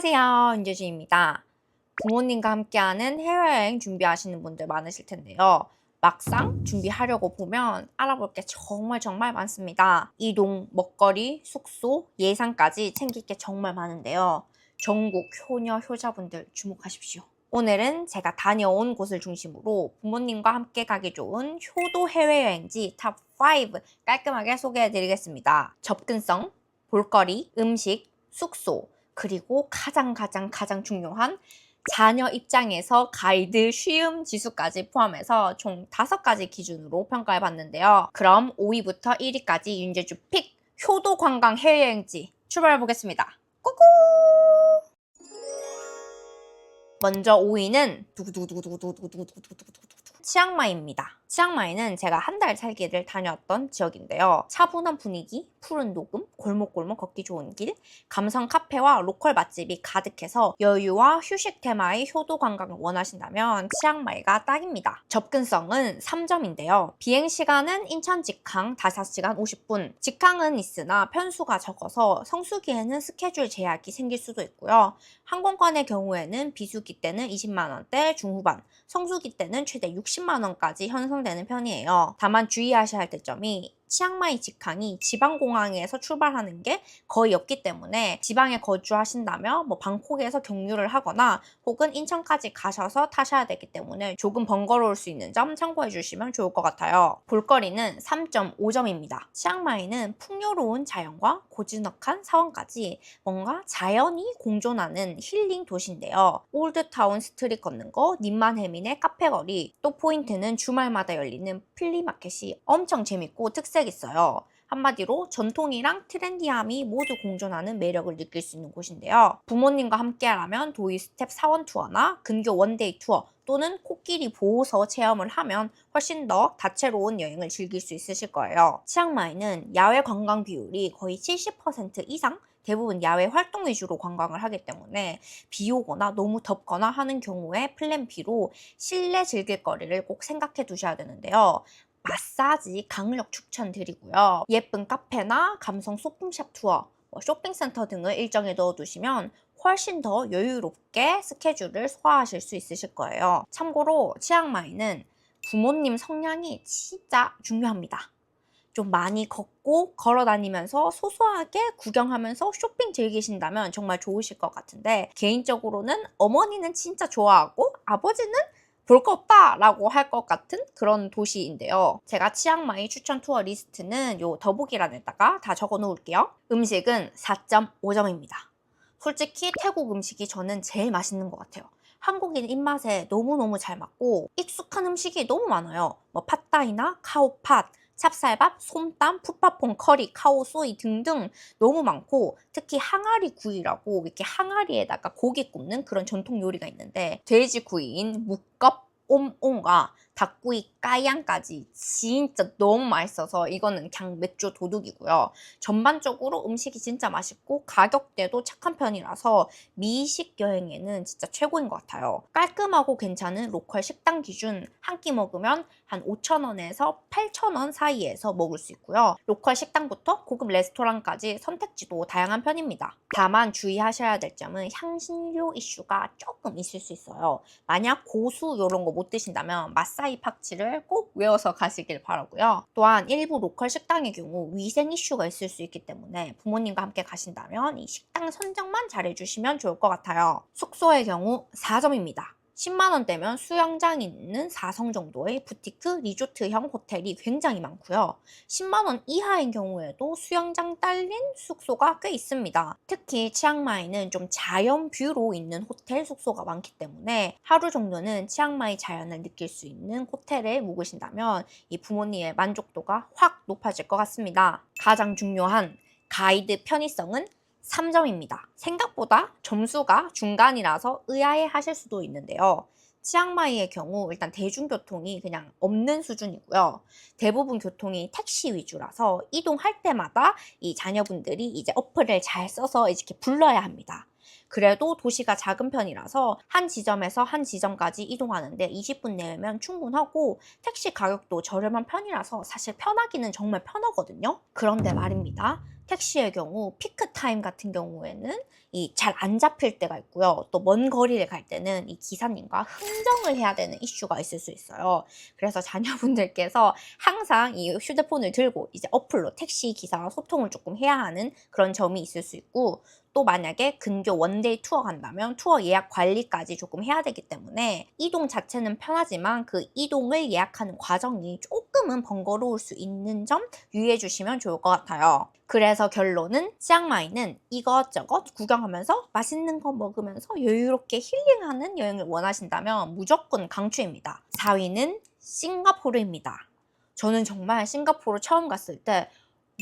안녕하세요. 윤재주입니다. 부모님과 함께하는 해외여행 준비하시는 분들 많으실 텐데요. 막상 준비하려고 보면 알아볼 게 정말 정말 많습니다. 이동, 먹거리, 숙소, 예산까지 챙길 게 정말 많은데요. 전국 효녀, 효자분들 주목하십시오. 오늘은 제가 다녀온 곳을 중심으로 부모님과 함께 가기 좋은 효도 해외여행지 탑5 깔끔하게 소개해 드리겠습니다. 접근성, 볼거리, 음식, 숙소, 그리고 가장 가장 가장 중요한 자녀 입장에서 가이드 쉬움 지수까지 포함해서 총 5가지 기준으로 평가해 봤는데요. 그럼 5위부터 1위까지 윤제주 픽 효도 관광 해외여행지 출발해 보겠습니다. 꾸꾸! 먼저 5위는 두구두구두구두구두구두구두구두구두구 치앙마이입니다. 치앙마이는 제가 한 달 살기를 다녀왔던 지역인데요. 차분한 분위기, 푸른 녹음, 골목골목 걷기 좋은 길, 감성 카페와 로컬 맛집이 가득해서 여유와 휴식 테마의 효도 관광을 원하신다면 치앙마이가 딱입니다. 접근성은 3점인데요. 비행 시간은 인천 직항 5시간 50분. 직항은 있으나 편수가 적어서 성수기에는 스케줄 제약이 생길 수도 있고요. 항공권의 경우에는 비수기 때는 20만 원대 중후반, 성수기 때는 최대 60만 원까지 형성되는 편이에요. 다만 주의하셔야 할 점이 치앙마이 직항이 지방공항에서 출발하는 게 거의 없기 때문에 지방에 거주하신다면 뭐 방콕에서 경유를 하거나 혹은 인천까지 가셔서 타셔야 되기 때문에 조금 번거로울 수 있는 점 참고해 주시면 좋을 것 같아요. 볼거리는 3.5점입니다. 치앙마이는 풍요로운 자연과 고즈넉한 사원까지 뭔가 자연이 공존하는 힐링 도시인데요. 올드타운 스트릿 걷는 거, 님만해민의 카페거리, 또 포인트는 주말마다 열리는 플리마켓이 엄청 재밌고 특색 있어요. 한마디로 전통이랑 트렌디함이 모두 공존하는 매력을 느낄 수 있는 곳인데요. 부모님과 함께하라면 도이 스텝 사원 투어나 근교 원데이 투어 또는 코끼리 보호서 체험을 하면 훨씬 더 다채로운 여행을 즐길 수 있으실 거예요. 치앙마이는 야외 관광 비율이 거의 70% 이상 대부분 야외 활동 위주로 관광을 하기 때문에 비 오거나 너무 덥거나 하는 경우에 플랜 B로 실내 즐길 거리를 꼭 생각해 두셔야 되는데요. 마사지 강력 추천드리고요. 예쁜 카페나 감성 소품샵 투어, 뭐 쇼핑센터 등을 일정에 넣어두시면 훨씬 더 여유롭게 스케줄을 소화하실 수 있으실 거예요. 참고로 치앙마이는 부모님 성향이 진짜 중요합니다. 좀 많이 걷고 걸어 다니면서 소소하게 구경하면서 쇼핑 즐기신다면 정말 좋으실 것 같은데 개인적으로는 어머니는 진짜 좋아하고 아버지는 볼 거 없다라고 할 것 같은 그런 도시인데요. 제가 치앙마이 추천 투어 리스트는 요 더보기란에다가 다 적어 놓을게요. 음식은 4.5점입니다. 솔직히 태국 음식이 저는 제일 맛있는 것 같아요. 한국인 입맛에 너무너무 잘 맞고 익숙한 음식이 너무 많아요. 뭐 팟타이나 카오팟, 찹쌀밥, 솜땀, 푸파퐁 커리, 카오소이 등등 너무 많고 특히 항아리 구이라고 이렇게 항아리에다가 고기 굽는 그런 전통 요리가 있는데 돼지 구이인 묵겁 옴옴과 닭구이 까양까지 진짜 너무 맛있어서 이거는 그냥 맥주 도둑이고요. 전반적으로 음식이 진짜 맛있고 가격대도 착한 편이라서 미식 여행에는 진짜 최고인 것 같아요. 깔끔하고 괜찮은 로컬 식당 기준 한 끼 먹으면 한 5,000원에서 8,000원 사이에서 먹을 수 있고요. 로컬 식당부터 고급 레스토랑까지 선택지도 다양한 편입니다. 다만 주의하셔야 될 점은 향신료 이슈가 조금 있을 수 있어요. 만약 고수 이런 거 못 드신다면 마사 이 팍치를 꼭 외워서 가시길 바라고요. 또한 일부 로컬 식당의 경우 위생 이슈가 있을 수 있기 때문에 부모님과 함께 가신다면 이 식당 선정만 잘해주시면 좋을 것 같아요. 숙소의 경우 4점입니다. 10만 원대면 수영장이 있는 4성 정도의 부티크 리조트형 호텔이 굉장히 많고요. 10만 원 이하인 경우에도 수영장 딸린 숙소가 꽤 있습니다. 특히 치앙마이는 좀 자연 뷰로 있는 호텔 숙소가 많기 때문에 하루 정도는 치앙마이 자연을 느낄 수 있는 호텔에 묵으신다면 이 부모님의 만족도가 확 높아질 것 같습니다. 가장 중요한 가이드 편의성은 3점입니다. 생각보다 점수가 중간이라서 의아해 하실 수도 있는데요. 치앙마이의 경우 일단 대중교통이 그냥 없는 수준이고요. 대부분 교통이 택시 위주라서 이동할 때마다 이 자녀분들이 이제 어플을 잘 써서 이렇게 불러야 합니다. 그래도 도시가 작은 편이라서 한 지점에서 한 지점까지 이동하는데 20분 내면 충분하고 택시 가격도 저렴한 편이라서 사실 편하기는 정말 편하거든요. 그런데 말입니다. 택시의 경우 피크 타임 같은 경우에는 이 잘 안 잡힐 때가 있고요. 또 먼 거리를 갈 때는 이 기사님과 흥정을 해야 되는 이슈가 있을 수 있어요. 그래서 자녀분들께서 항상 이 휴대폰을 들고 이제 어플로 택시 기사와 소통을 조금 해야 하는 그런 점이 있을 수 있고 또 만약에 근교 원데이 투어 간다면 투어 예약 관리까지 조금 해야 되기 때문에 이동 자체는 편하지만 그 이동을 예약하는 과정이 조금은 번거로울 수 있는 점 유의해 주시면 좋을 것 같아요. 그래서 결론은 치앙마이는 이것저것 구경 하면서 맛있는 거 먹으면서 여유롭게 힐링하는 여행을 원하신다면 무조건 강추입니다. 4위는 싱가포르입니다. 저는 정말 싱가포르 처음 갔을 때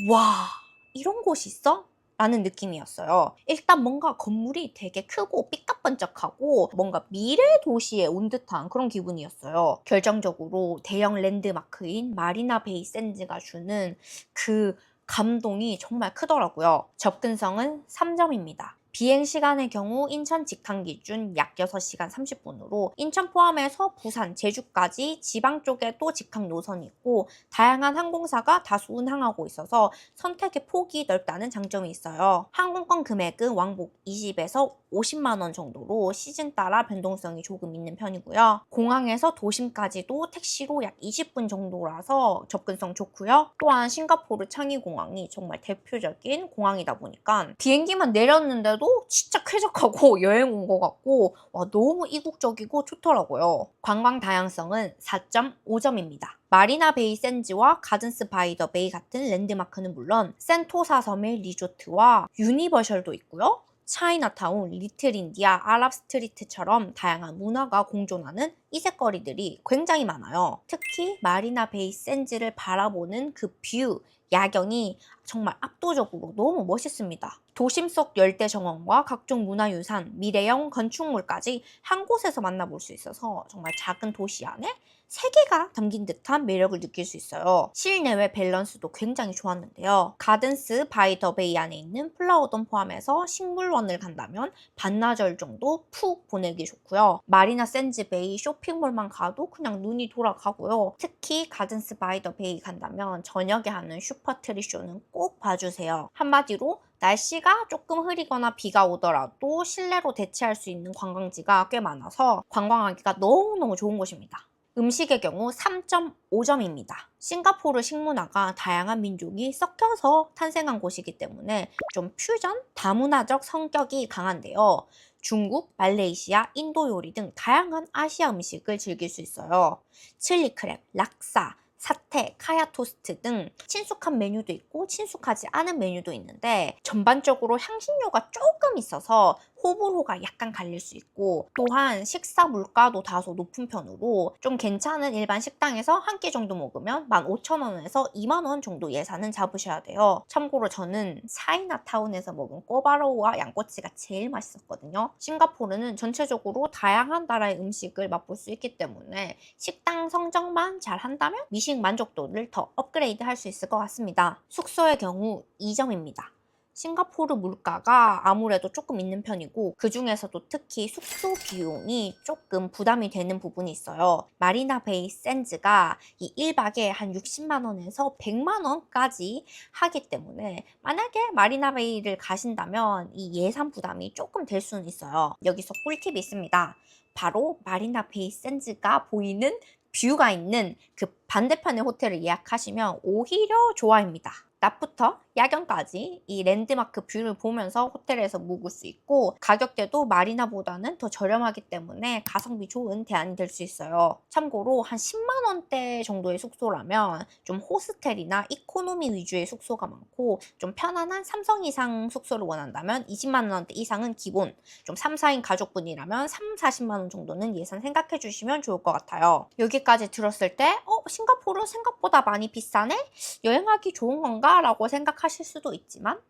와, 이런 곳이 있어? 라는 느낌이었어요. 일단 뭔가 건물이 되게 크고 삐까번쩍하고 뭔가 미래 도시에 온 듯한 그런 기분이었어요. 결정적으로 대형 랜드마크인 마리나 베이 샌즈가 주는 그 감동이 정말 크더라고요. 접근성은 3점입니다. 비행 시간의 경우 인천 직항 기준 약 6시간 30분으로 인천 포함해서 부산, 제주까지 지방 쪽에 또 직항 노선이 있고 다양한 항공사가 다수 운항하고 있어서 선택의 폭이 넓다는 장점이 있어요. 항공권 금액은 왕복 20에서 50만 원 정도로 시즌 따라 변동성이 조금 있는 편이고요. 공항에서 도심까지도 택시로 약 20분 정도라서 접근성 좋고요. 또한 싱가포르 창의 공항이 정말 대표적인 공항이다 보니까 비행기만 내렸는데도 진짜 쾌적하고 여행 온 것 같고 와 너무 이국적이고 좋더라고요. 관광 다양성은 4.5점입니다. 마리나 베이 샌즈와 가든스 바이 더 베이 같은 랜드마크는 물론 센토사 섬의 리조트와 유니버셜도 있고요. 차이나타운, 리틀 인디아, 아랍 스트리트처럼 다양한 문화가 공존하는 이색거리들이 굉장히 많아요. 특히 마리나 베이 샌즈를 바라보는 그 뷰, 야경이 정말 압도적으로 너무 멋있습니다. 도심 속 열대 정원과 각종 문화유산, 미래형 건축물까지 한 곳에서 만나볼 수 있어서 정말 작은 도시 안에 세계가 담긴 듯한 매력을 느낄 수 있어요. 실내외 밸런스도 굉장히 좋았는데요. 가든스 바이 더 베이 안에 있는 플라워돔 포함해서 식물원을 간다면 반나절 정도 푹 보내기 좋고요. 마리나 샌즈 베이 쇼핑몰만 가도 그냥 눈이 돌아가고요. 특히 가든스 바이 더 베이 간다면 저녁에 하는 슈퍼트리 쇼는 꼭 봐주세요. 한마디로 날씨가 조금 흐리거나 비가 오더라도 실내로 대체할 수 있는 관광지가 꽤 많아서 관광하기가 너무너무 좋은 곳입니다. 음식의 경우 3.5점입니다. 싱가포르 식문화가 다양한 민족이 섞여서 탄생한 곳이기 때문에 좀 퓨전, 다문화적 성격이 강한데요. 중국, 말레이시아, 인도 요리 등 다양한 아시아 음식을 즐길 수 있어요. 칠리 크랩, 락사, 사태, 카야 토스트 등 친숙한 메뉴도 있고 친숙하지 않은 메뉴도 있는데 전반적으로 향신료가 조금 있어서 호불호가 약간 갈릴 수 있고 또한 식사 물가도 다소 높은 편으로 좀 괜찮은 일반 식당에서 한 끼 정도 먹으면 15,000원에서 2만원 정도 예산은 잡으셔야 돼요. 참고로 저는 차이나타운에서 먹은 꼬바로우와 양꼬치가 제일 맛있었거든요. 싱가포르는 전체적으로 다양한 나라의 음식을 맛볼 수 있기 때문에 식당 성적만 잘 한다면 미식 만족도를 더 업그레이드 할 수 있을 것 같습니다. 숙소의 경우 2점입니다. 싱가포르 물가가 아무래도 조금 있는 편이고 그 중에서도 특히 숙소 비용이 조금 부담이 되는 부분이 있어요. 마리나 베이 샌즈가 이 1박에 한 60만 원에서 100만 원까지 하기 때문에 만약에 마리나 베이를 가신다면 이 예산 부담이 조금 될 수는 있어요. 여기서 꿀팁이 있습니다. 바로 마리나 베이 샌즈가 보이는 뷰가 있는 그 반대편의 호텔을 예약하시면 오히려 좋아입니다. 낮부터 야경까지 이 랜드마크 뷰를 보면서 호텔에서 묵을 수 있고 가격대도 마리나보다는 더 저렴하기 때문에 가성비 좋은 대안이 될 수 있어요. 참고로 한 10만 원대 정도의 숙소라면 좀 호스텔이나 이코노미 위주의 숙소가 많고 좀 편안한 3성 이상 숙소를 원한다면 20만 원대 이상은 기본 좀 3, 4인 가족분이라면 3, 40만 원 정도는 예산 생각해 주시면 좋을 것 같아요. 여기까지 들었을 때 어? 싱가포르 생각보다 많이 비싸네? 여행하기 좋은 건가? 라고 생각하 실 수도 있지만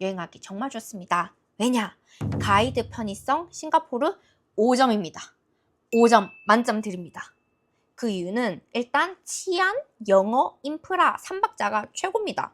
여행하기 정말 좋습니다. 왜냐? 가이드 편의성 싱가포르 5점입니다. 5점 만점 드립니다. 그 이유는 일단 치안, 영어, 인프라 3박자가 최고입니다.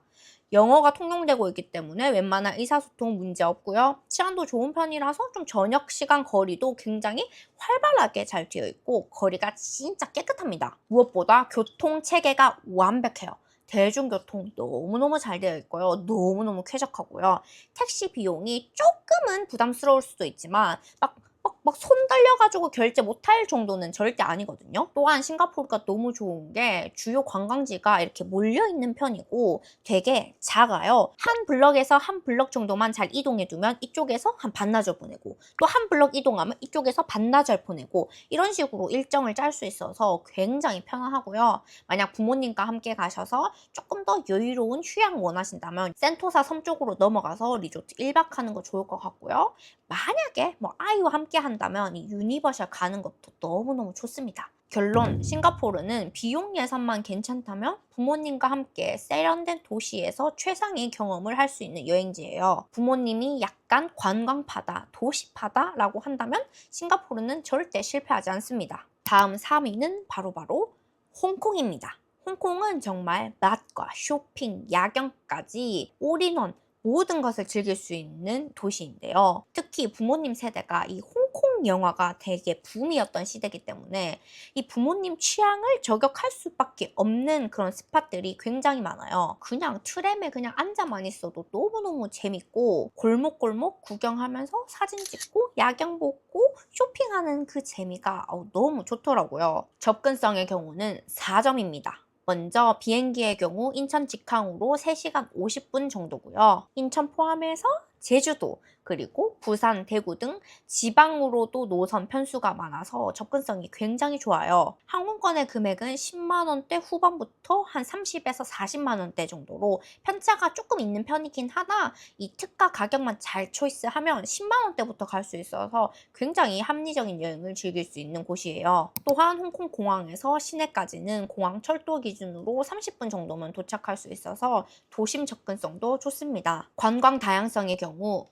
영어가 통용되고 있기 때문에 웬만한 의사소통 문제 없고요. 치안도 좋은 편이라서 좀 저녁 시간 거리도 굉장히 활발하게 잘 되어 있고 거리가 진짜 깨끗합니다. 무엇보다 교통 체계가 완벽해요. 대중교통 너무너무 잘 되어 있고요. 너무너무 쾌적하고요. 택시 비용이 조금은 부담스러울 수도 있지만 막 막, 막손 떨려가지고 결제 못할 정도는 절대 아니거든요. 또한 싱가포르가 너무 좋은 게 주요 관광지가 이렇게 몰려있는 편이고 되게 작아요. 한 블럭에서 한 블럭 정도만 잘 이동해두면 이쪽에서 한 반나절 보내고 또 한 블럭 이동하면 이쪽에서 반나절 보내고 이런 식으로 일정을 짤 수 있어서 굉장히 편안하고요. 만약 부모님과 함께 가셔서 조금 더 여유로운 휴양 원하신다면 센토사 섬 쪽으로 넘어가서 리조트 1박 하는 거 좋을 것 같고요. 만약에 뭐 아이와 함께 한다면 이 유니버셜 가는 것도 너무너무 좋습니다. 결론, 싱가포르는 비용 예산만 괜찮다면 부모님과 함께 세련된 도시에서 최상의 경험을 할 수 있는 여행지예요. 부모님이 약간 관광파다, 도시파다라고 한다면 싱가포르는 절대 실패하지 않습니다. 다음 3위는 바로바로 홍콩입니다. 홍콩은 정말 맛과 쇼핑, 야경까지 올인원 모든 것을 즐길 수 있는 도시인데요. 특히 부모님 세대가 이 홍콩 영화가 되게 붐이었던 시대이기 때문에 이 부모님 취향을 저격할 수밖에 없는 그런 스팟들이 굉장히 많아요. 그냥 트램에 그냥 앉아만 있어도 너무너무 재밌고 골목골목 구경하면서 사진 찍고 야경 보고 쇼핑하는 그 재미가 너무 좋더라고요. 접근성의 경우는 4점입니다. 먼저 비행기의 경우 인천 직항으로 3시간 50분 정도고요. 인천 포함해서 제주도, 그리고 부산, 대구 등 지방으로도 노선 편수가 많아서 접근성이 굉장히 좋아요. 항공권의 금액은 10만 원대 후반부터 한 30에서 40만 원대 정도로 편차가 조금 있는 편이긴 하나 이 특가 가격만 잘 초이스하면 10만 원대부터 갈 수 있어서 굉장히 합리적인 여행을 즐길 수 있는 곳이에요. 또한 홍콩 공항에서 시내까지는 공항 철도 기준으로 30분 정도면 도착할 수 있어서 도심 접근성도 좋습니다. 관광 다양성의 경우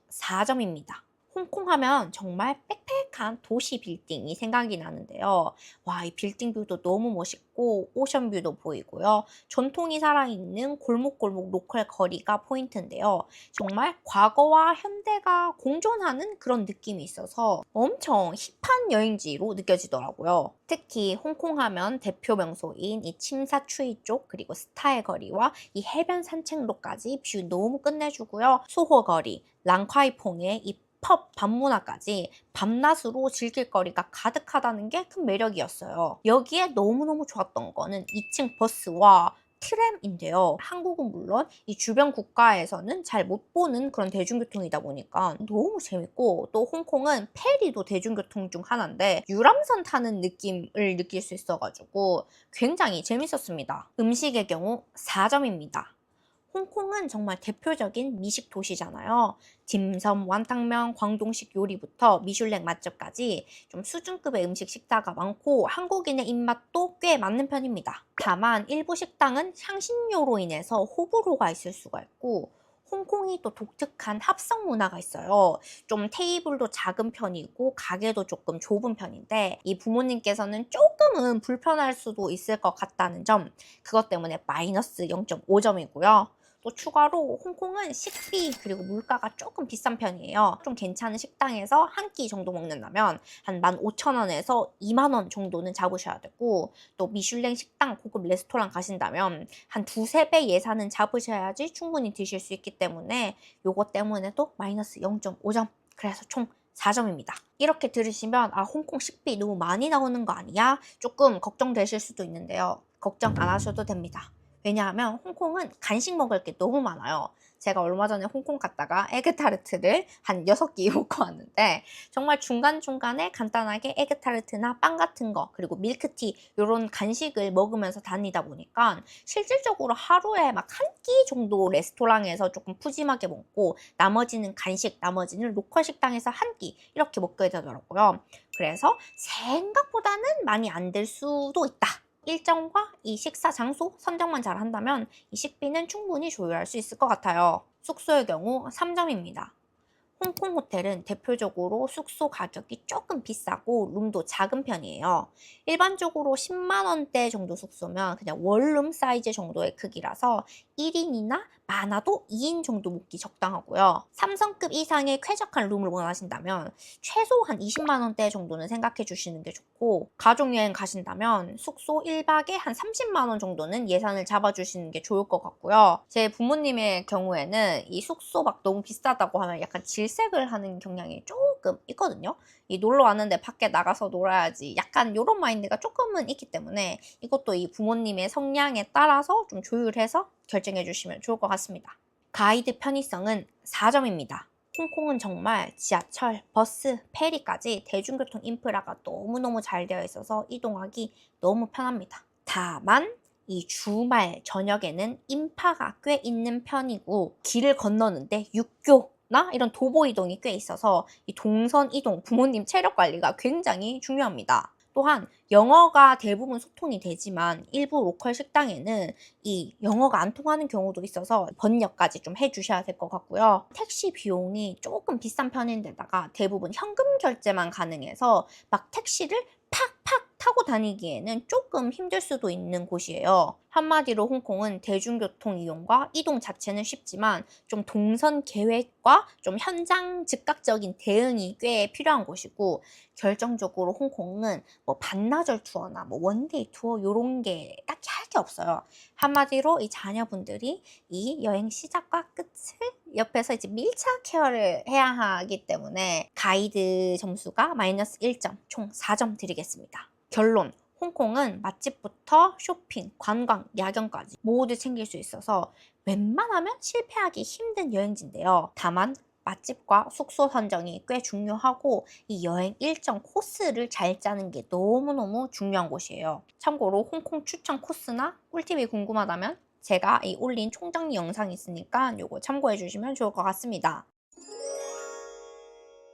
4점입니다. 홍콩 하면 정말 빽빽한 도시 빌딩이 생각이 나는데요. 와, 이 빌딩 뷰도 너무 멋있고 오션 뷰도 보이고요. 전통이 살아있는 골목골목 로컬 거리가 포인트인데요. 정말 과거와 현대가 공존하는 그런 느낌이 있어서 엄청 힙한 여행지로 느껴지더라고요. 특히 홍콩 하면 대표 명소인 이 침사추이 쪽 그리고 스타의 거리와 이 해변 산책로까지 뷰 너무 끝내주고요. 소호 거리, 랑콰이퐁의 이 펍 밤문화까지 밤낮으로 즐길 거리가 가득하다는 게 큰 매력이었어요. 여기에 너무너무 좋았던 거는 2층 버스와 트램인데요. 한국은 물론 이 주변 국가에서는 잘 못 보는 그런 대중교통이다 보니까 너무 재밌고 또 홍콩은 페리도 대중교통 중 하나인데 유람선 타는 느낌을 느낄 수 있어가지고 굉장히 재밌었습니다. 음식의 경우 4점입니다. 홍콩은 정말 대표적인 미식 도시잖아요. 딤섬, 완탕면, 광동식 요리부터 미슐랭 맛집까지 좀 수준급의 음식 식사가 많고 한국인의 입맛도 꽤 맞는 편입니다. 다만 일부 식당은 향신료로 인해서 호불호가 있을 수가 있고 홍콩이 또 독특한 합성 문화가 있어요. 좀 테이블도 작은 편이고 가게도 조금 좁은 편인데 이 부모님께서는 조금은 불편할 수도 있을 것 같다는 점 그것 때문에 마이너스 0.5점이고요. 또 추가로 홍콩은 식비 그리고 물가가 조금 비싼 편이에요. 좀 괜찮은 식당에서 한 끼 정도 먹는다면 한 15,000원에서 2만원 정도는 잡으셔야 되고 또 미슐랭 식당 고급 레스토랑 가신다면 한 두세 배 예산은 잡으셔야지 충분히 드실 수 있기 때문에 요거 때문에도 마이너스 0.5점 그래서 총 4점입니다. 이렇게 들으시면 아 홍콩 식비 너무 많이 나오는 거 아니야? 조금 걱정되실 수도 있는데요. 걱정 안 하셔도 됩니다. 왜냐하면 홍콩은 간식 먹을 게 너무 많아요. 제가 얼마 전에 홍콩 갔다가 에그타르트를 한 6개 먹고 왔는데 정말 중간중간에 간단하게 에그타르트나 빵 같은 거 그리고 밀크티 이런 간식을 먹으면서 다니다 보니까 실질적으로 하루에 막 한 끼 정도 레스토랑에서 조금 푸짐하게 먹고 나머지는 간식, 나머지는 로컬 식당에서 한 끼 이렇게 먹게 되더라고요. 그래서 생각보다는 많이 안 될 수도 있다. 일정과 이 식사 장소 선정만 잘 한다면 이 식비는 충분히 조율할 수 있을 것 같아요. 숙소의 경우 3점입니다. 홍콩 호텔은 대표적으로 숙소 가격이 조금 비싸고 룸도 작은 편이에요. 일반적으로 10만 원대 정도 숙소면 그냥 원룸 사이즈 정도의 크기라서 1인이나 많아도 2인 정도 묵기 적당하고요. 3성급 이상의 쾌적한 룸을 원하신다면 최소 한 20만 원대 정도는 생각해 주시는 게 좋고 가족 여행 가신다면 숙소 1박에 한 30만 원 정도는 예산을 잡아 주시는 게 좋을 것 같고요. 제 부모님의 경우에는 이 숙소 막 너무 비싸다고 하면 약간 질색을 하는 경향이 조금 있거든요. 이 놀러 왔는데 밖에 나가서 놀아야지 약간 이런 마인드가 조금은 있기 때문에 이것도 이 부모님의 성향에 따라서 좀 조율해서 결정해 주시면 좋을 것 같습니다. 가이드 편의성은 4점입니다. 홍콩은 정말 지하철, 버스, 페리까지 대중교통 인프라가 너무너무 잘 되어 있어서 이동하기 너무 편합니다. 다만 이 주말 저녁에는 인파가 꽤 있는 편이고 길을 건너는데 육교 나 이런 도보 이동이 꽤 있어서 이 동선 이동, 부모님 체력 관리가 굉장히 중요합니다. 또한 영어가 대부분 소통이 되지만 일부 로컬 식당에는 이 영어가 안 통하는 경우도 있어서 번역까지 좀 해주셔야 될 것 같고요. 택시 비용이 조금 비싼 편인데다가 대부분 현금 결제만 가능해서 막 택시를 타고 다니기에는 조금 힘들 수도 있는 곳이에요. 한마디로 홍콩은 대중교통 이용과 이동 자체는 쉽지만 좀 동선 계획과 좀 현장 즉각적인 대응이 꽤 필요한 곳이고 결정적으로 홍콩은 뭐 반나절 투어나 뭐 원데이 투어 이런 게 딱히 할 게 없어요. 한마디로 이 자녀분들이 이 여행 시작과 끝을 옆에서 이제 밀착 케어를 해야 하기 때문에 가이드 점수가 마이너스 1점, 총 4점 드리겠습니다. 결론. 홍콩은 맛집부터 쇼핑, 관광, 야경까지 모두 챙길 수 있어서 웬만하면 실패하기 힘든 여행지인데요. 다만 맛집과 숙소 선정이 꽤 중요하고 이 여행 일정 코스를 잘 짜는 게 너무너무 중요한 곳이에요. 참고로 홍콩 추천 코스나 꿀팁이 궁금하다면 제가 이 올린 총정리 영상이 있으니까 요거 참고해 주시면 좋을 것 같습니다.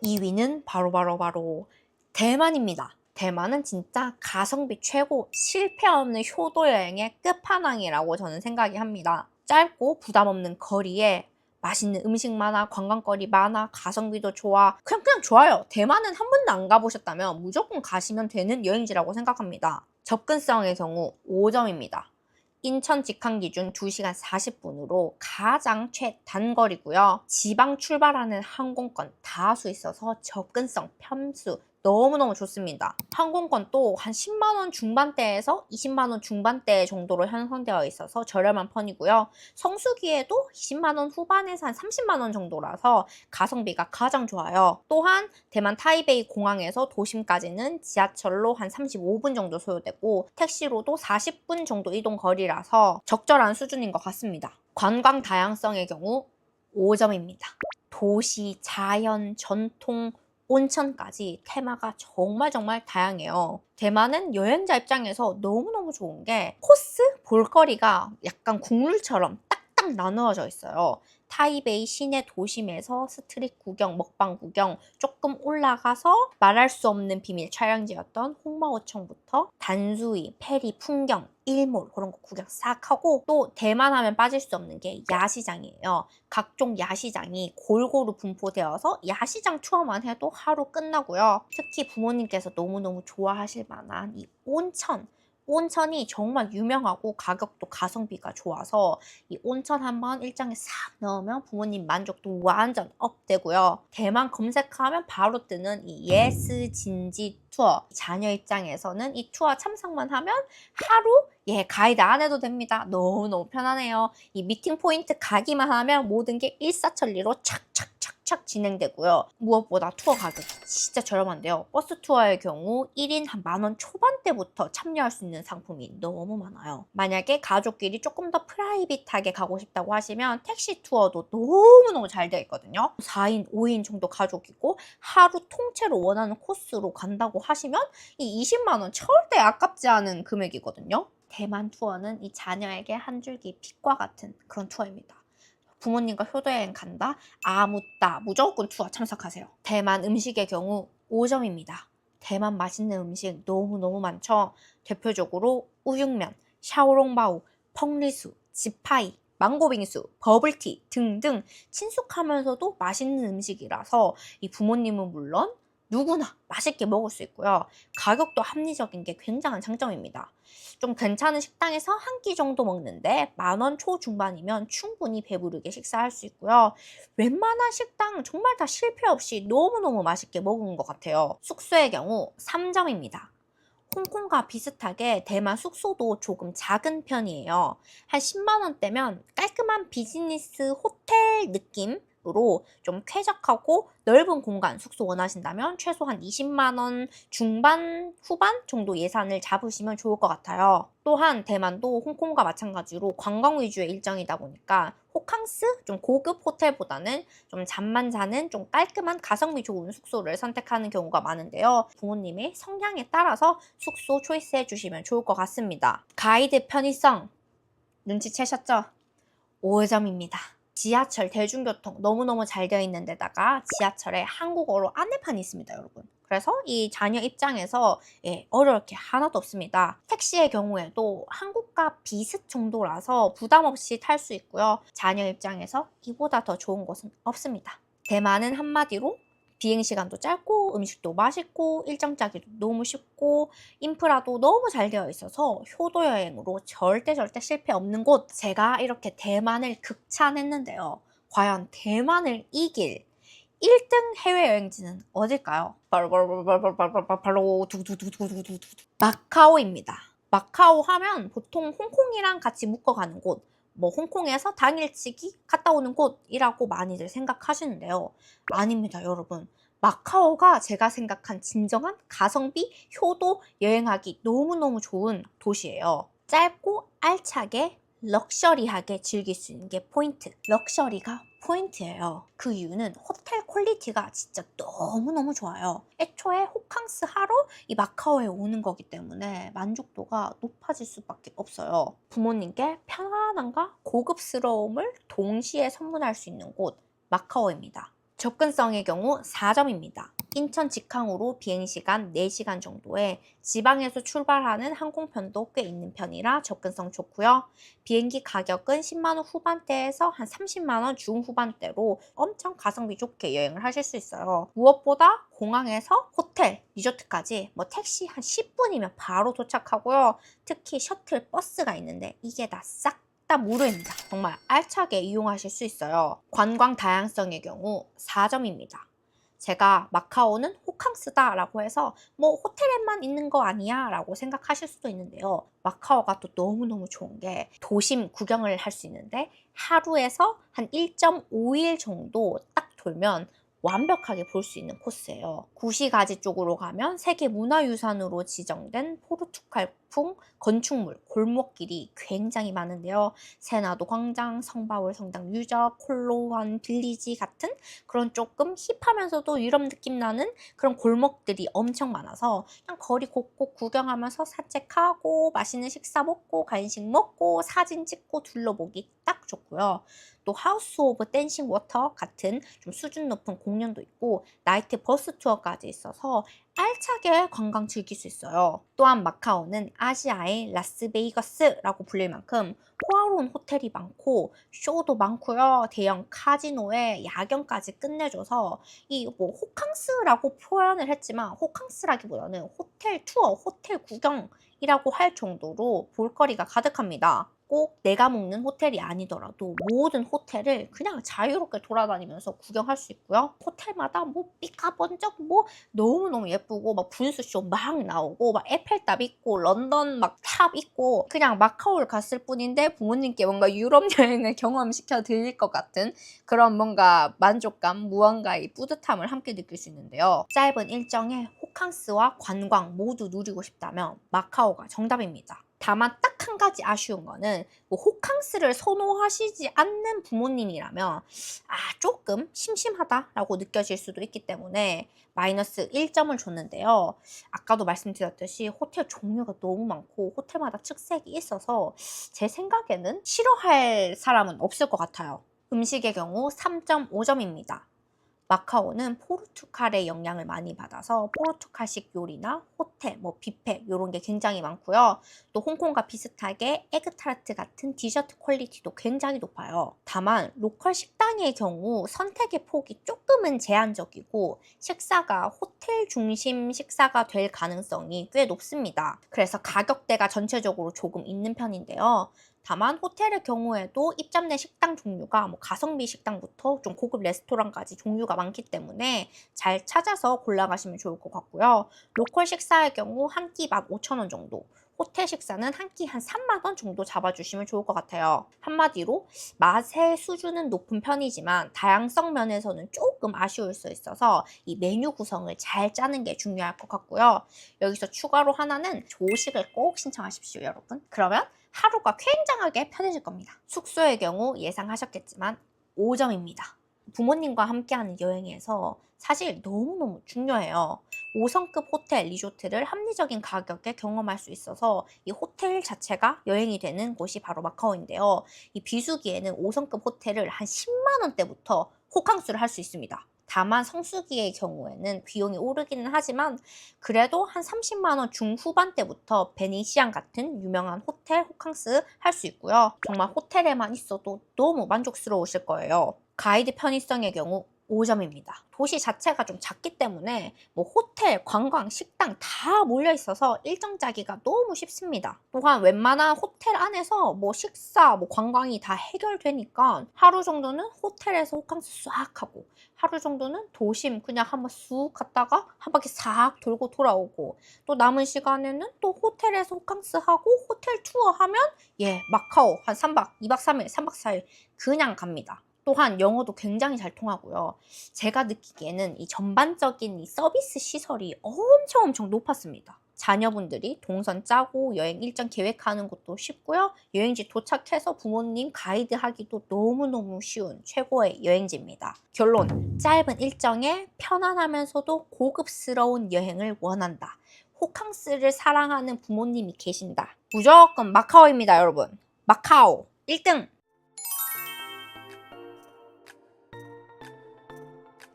2위는 바로 바로 바로 바로 대만입니다. 대만은 진짜 가성비 최고, 실패 없는 효도 여행의 끝판왕이라고 저는 생각이 합니다. 짧고 부담 없는 거리에 맛있는 음식 많아, 관광거리 많아, 가성비도 좋아. 그냥 그냥 좋아요. 대만은 한 번도 안 가보셨다면 무조건 가시면 되는 여행지라고 생각합니다. 접근성의 경우 5점입니다. 인천 직항 기준 2시간 40분으로 가장 최단거리고요. 지방 출발하는 항공권 다수 있어서 접근성, 편수 너무너무 좋습니다. 항공권도 한 10만원 중반대에서 20만원 중반대 정도로 형성되어 있어서 저렴한 편이고요. 성수기에도 20만원 후반에서 한 30만원 정도라서 가성비가 가장 좋아요. 또한 대만 타이베이 공항에서 도심까지는 지하철로 한 35분 정도 소요되고 택시로도 40분 정도 이동 거리라서 적절한 수준인 것 같습니다. 관광 다양성의 경우 5점입니다. 도시, 자연, 전통, 온천까지 테마가 정말 정말 다양해요. 대만은 여행자 입장에서 너무너무 좋은 게 코스 볼거리가 약간 국룰처럼 딱딱 나누어져 있어요. 타이베이 시내 도심에서 스트릿 구경, 먹방 구경, 조금 올라가서 말할 수 없는 비밀 촬영지였던 홍마오청부터 단수이, 페리, 풍경, 일몰 그런 거 구경 싹 하고 또 대만 하면 빠질 수 없는 게 야시장이에요. 각종 야시장이 골고루 분포되어서 야시장 투어만 해도 하루 끝나고요. 특히 부모님께서 너무너무 좋아하실 만한 이 온천 온천이 정말 유명하고 가격도 가성비가 좋아서 이 온천 한번 일정에 싹 넣으면 부모님 만족도 완전 업되고요. 대만 검색하면 바로 뜨는 이 예스 진지 투어. 자녀 입장에서는 이 투어 참석만 하면 하루 예 가이드 안 해도 됩니다. 너무너무 편하네요. 이 미팅 포인트 가기만 하면 모든 게 일사천리로 착착 착 착 진행되고요. 무엇보다 투어 가격이 진짜 저렴한데요. 버스 투어의 경우 1인 한 만 원 초반대부터 참여할 수 있는 상품이 너무 많아요. 만약에 가족끼리 조금 더 프라이빗하게 가고 싶다고 하시면 택시 투어도 너무너무 잘 되어 있거든요. 4인, 5인 정도 가족이고 하루 통째로 원하는 코스로 간다고 하시면 이 20만 원 절대 아깝지 않은 금액이거든요. 대만 투어는 이 자녀에게 한 줄기 빛과 같은 그런 투어입니다. 부모님과 효도여행 간다? 아무따 무조건 투어 참석하세요. 대만 음식의 경우 5점입니다. 대만 맛있는 음식 너무너무 많죠. 대표적으로 우육면, 샤오롱바오, 펑리수, 지파이, 망고빙수, 버블티 등등 친숙하면서도 맛있는 음식이라서 이 부모님은 물론 누구나 맛있게 먹을 수 있고요. 가격도 합리적인 게 굉장한 장점입니다. 좀 괜찮은 식당에서 한 끼 정도 먹는데 만 원 초중반이면 충분히 배부르게 식사할 수 있고요. 웬만한 식당 정말 다 실패 없이 너무너무 맛있게 먹은 것 같아요. 숙소의 경우 3점입니다. 홍콩과 비슷하게 대만 숙소도 조금 작은 편이에요. 한 10만 원대면 깔끔한 비즈니스 호텔 느낌 으로 좀 쾌적하고 넓은 공간 숙소 원하신다면 최소한 20만 원 중반 후반 정도 예산을 잡으시면 좋을 것 같아요. 또한 대만도 홍콩과 마찬가지로 관광 위주의 일정이다 보니까 호캉스 좀 고급 호텔보다는 좀 잠만 자는 좀 깔끔한 가성비 좋은 숙소를 선택하는 경우가 많은데요. 부모님의 성향에 따라서 숙소 초이스해 주시면 좋을 것 같습니다. 가이드 편의성 눈치채셨죠? 5점입니다. 지하철 대중교통 너무너무 잘 되어 있는 데다가 지하철에 한국어로 안내판이 있습니다, 여러분. 그래서 이 자녀 입장에서 예, 어려울 게 하나도 없습니다. 택시의 경우에도 한국과 비슷 정도라서 부담 없이 탈 수 있고요. 자녀 입장에서 이보다 더 좋은 곳은 없습니다. 대만은 한마디로 비행 시간도 짧고 음식도 맛있고 일정 짜기도 너무 쉽고 인프라도 너무 잘 되어 있어서 효도 여행으로 절대 절대 실패 없는 곳 제가 이렇게 대만을 극찬했는데요. 과연 대만을 이길 1등 해외여행지는 어딜까요? 바로 바로 바로 바로 두두두두두두두 마카오입니다. 마카오 하면 보통 홍콩이랑 같이 묶어가는 곳 뭐 홍콩에서 당일치기 갔다 오는 곳이라고 많이들 생각하시는데요. 아닙니다, 여러분. 마카오가 제가 생각한 진정한 가성비, 효도 여행하기 너무너무 좋은 도시예요. 짧고 알차게 럭셔리하게 즐길 수 있는 게 포인트. 럭셔리가 포인트예요. 그 이유는 호텔 퀄리티가 진짜 너무너무 좋아요. 애초에 호캉스 하러 이 마카오에 오는 거기 때문에 만족도가 높아질 수밖에 없어요. 부모님께 편안함과 고급스러움을 동시에 선물할 수 있는 곳 마카오입니다. 접근성의 경우 4점입니다. 인천 직항으로 비행시간 4시간 정도에 지방에서 출발하는 항공편도 꽤 있는 편이라 접근성 좋고요. 비행기 가격은 10만원 후반대에서 한 30만원 중후반대로 엄청 가성비 좋게 여행을 하실 수 있어요. 무엇보다 공항에서 호텔, 리조트까지 뭐 택시 한 10분이면 바로 도착하고요. 특히 셔틀 버스가 있는데 이게 다싹 다 무료입니다. 정말 알차게 이용하실 수 있어요. 관광 다양성의 경우 4점입니다. 제가 마카오는 호캉스다라고 해서 뭐 호텔에만 있는 거 아니야 라고 생각하실 수도 있는데요. 마카오가 또 너무너무 좋은 게 도심 구경을 할 수 있는데 하루에서 한 1.5일 정도 딱 돌면 완벽하게 볼 수 있는 코스예요. 구시가지 쪽으로 가면 세계 문화유산으로 지정된 포르투갈풍 건축물, 골목길이 굉장히 많은데요. 세나도 광장, 성바울 성당 유적, 콜로완 빌리지 같은 그런 조금 힙하면서도 유럽 느낌 나는 그런 골목들이 엄청 많아서 그냥 거리 곳곳 구경하면서 산책하고 맛있는 식사 먹고 간식 먹고 사진 찍고 둘러보기 딱 좋고요. 또 하우스 오브 댄싱 워터 같은 좀 수준 높은 공연도 있고 나이트 버스 투어까지 있어서 알차게 관광 즐길 수 있어요. 또한 마카오는 아시아의 라스베이거스라고 불릴 만큼 호화로운 호텔이 많고 쇼도 많고요. 대형 카지노에 야경까지 끝내줘서 이 뭐 호캉스라고 표현을 했지만 호캉스라기보다는 호텔 투어, 호텔 구경이라고 할 정도로 볼거리가 가득합니다. 꼭 내가 묵는 호텔이 아니더라도 모든 호텔을 그냥 자유롭게 돌아다니면서 구경할 수 있고요. 호텔마다 뭐 삐까번쩍 뭐 너무너무 예쁘고 막 분수쇼 막 나오고 막 에펠탑 있고 런던 막 탑 있고 그냥 마카오를 갔을 뿐인데 부모님께 뭔가 유럽 여행을 경험시켜 드릴 것 같은 그런 뭔가 만족감, 무언가의 뿌듯함을 함께 느낄 수 있는데요. 짧은 일정에 호캉스와 관광 모두 누리고 싶다면 마카오가 정답입니다. 다만 딱 한 가지 아쉬운 거는 뭐 호캉스를 선호하시지 않는 부모님이라면 아 조금 심심하다라고 느껴질 수도 있기 때문에 마이너스 1점을 줬는데요. 아까도 말씀드렸듯이 호텔 종류가 너무 많고 호텔마다 특색이 있어서 제 생각에는 싫어할 사람은 없을 것 같아요. 음식의 경우 3.5점입니다. 마카오는 포르투갈의 영향을 많이 받아서 포르투갈식 요리나 호텔, 뭐 뷔페 이런 게 굉장히 많고요. 또 홍콩과 비슷하게 에그타르트 같은 디저트 퀄리티도 굉장히 높아요. 다만 로컬 식당의 경우 선택의 폭이 조금은 제한적이고 식사가 호텔 중심 식사가 될 가능성이 꽤 높습니다. 그래서 가격대가 전체적으로 조금 있는 편인데요. 다만 호텔의 경우에도 입점 내 식당 종류가 뭐 가성비 식당부터 좀 고급 레스토랑까지 종류가 많기 때문에 잘 찾아서 골라가시면 좋을 것 같고요. 로컬 식사의 경우 한끼 15,000원 정도, 호텔 식사는 한 끼 한 3만 원 정도 잡아주시면 좋을 것 같아요. 한마디로 맛의 수준은 높은 편이지만 다양성 면에서는 조금 아쉬울 수 있어서 이 메뉴 구성을 잘 짜는 게 중요할 것 같고요. 여기서 추가로 하나는 조식을 꼭 신청하십시오, 여러분. 그러면 하루가 굉장하게 편해질 겁니다. 숙소의 경우 예상하셨겠지만 5점입니다. 부모님과 함께하는 여행에서 사실 너무너무 중요해요. 5성급 호텔, 리조트를 합리적인 가격에 경험할 수 있어서 이 호텔 자체가 여행이 되는 곳이 바로 마카오인데요. 이 비수기에는 5성급 호텔을 한 10만 원대부터 호캉스를 할 수 있습니다. 다만 성수기의 경우에는 비용이 오르기는 하지만 그래도 한 30만 원 중후반 대부터 베니시안 같은 유명한 호텔 호캉스 할 수 있고요. 정말 호텔에만 있어도 너무 만족스러우실 거예요. 가이드 편의성의 경우 5점입니다. 도시 자체가 좀 작기 때문에 뭐 호텔, 관광, 식당 다 몰려 있어서 일정 짜기가 너무 쉽습니다. 또한 웬만한 호텔 안에서 뭐 식사, 뭐 관광이 다 해결되니까 하루 정도는 호텔에서 호캉스 싹 하고 하루 정도는 도심 그냥 한번 쑥 갔다가 한 바퀴 싹 돌고 돌아오고 또 남은 시간에는 또 호텔에서 호캉스 하고 호텔 투어 하면 예 마카오 한 3박 2박 3일 3박 4일 그냥 갑니다. 또한 영어도 굉장히 잘 통하고요. 제가 느끼기에는 이 전반적인 이 서비스 시설이 엄청 엄청 높았습니다. 자녀분들이 동선 짜고 여행 일정 계획하는 것도 쉽고요. 여행지 도착해서 부모님 가이드 하기도 너무너무 쉬운 최고의 여행지입니다. 결론, 짧은 일정에 편안하면서도 고급스러운 여행을 원한다. 호캉스를 사랑하는 부모님이 계신다. 무조건 마카오입니다, 여러분. 마카오 1등!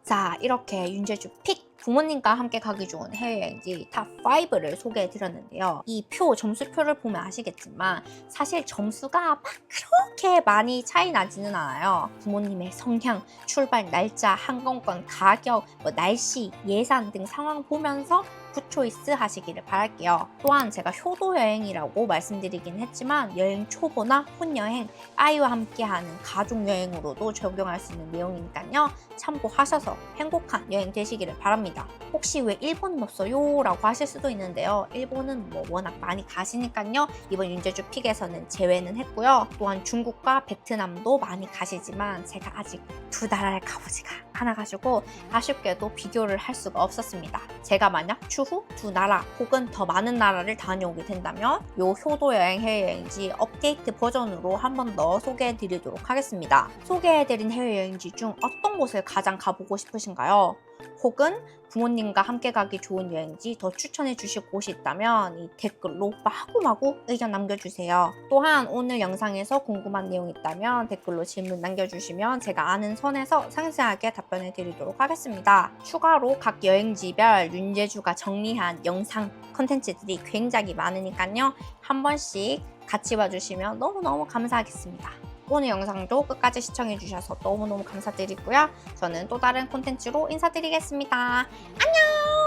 자, 이렇게 윤재주 픽 부모님과 함께 가기 좋은 해외여행지 탑 5를 소개해 드렸는데요. 이 표, 점수표를 보면 아시겠지만 사실 점수가 막 그렇게 많이 차이 나지는 않아요. 부모님의 성향, 출발 날짜, 항공권 가격, 뭐 날씨, 예산 등 상황 보면서 굿초이스 하시기를 바랄게요. 또한 제가 효도 여행이라고 말씀드리긴 했지만 여행 초보나 혼여행, 아이와 함께하는 가족 여행으로도 적용할 수 있는 내용이니까요. 참고하셔서 행복한 여행 되시기를 바랍니다. 혹시 왜 일본은 없어요? 라고 하실 수도 있는데요. 일본은 뭐 워낙 많이 가시니까요. 이번 윤제주 픽에서는 제외는 했고요. 또한 중국과 베트남도 많이 가시지만 제가 아직 두 나라를 가보지가 않아가지고 아쉽게도 비교를 할 수가 없었습니다. 제가 만약 추후 두 나라 혹은 더 많은 나라를 다녀오게 된다면 요 효도 여행 해외여행지 업데이트 버전으로 한 번 더 소개해 드리도록 하겠습니다. 소개해 드린 해외여행지 중 어떤 곳을 가장 가보고 싶으신가요? 혹은 부모님과 함께 가기 좋은 여행지 더 추천해 주실 곳이 있다면 이 댓글로 마구마구 의견 남겨주세요. 또한 오늘 영상에서 궁금한 내용 있다면 댓글로 질문 남겨주시면 제가 아는 선에서 상세하게 답변해 드리도록 하겠습니다. 추가로 각 여행지별 윤재주가 정리한 영상 컨텐츠들이 굉장히 많으니까요. 한 번씩 같이 봐주시면 너무너무 감사하겠습니다. 오늘 영상도 끝까지 시청해주셔서 너무너무 감사드리고요. 저는 또 다른 콘텐츠로 인사드리겠습니다. 안녕!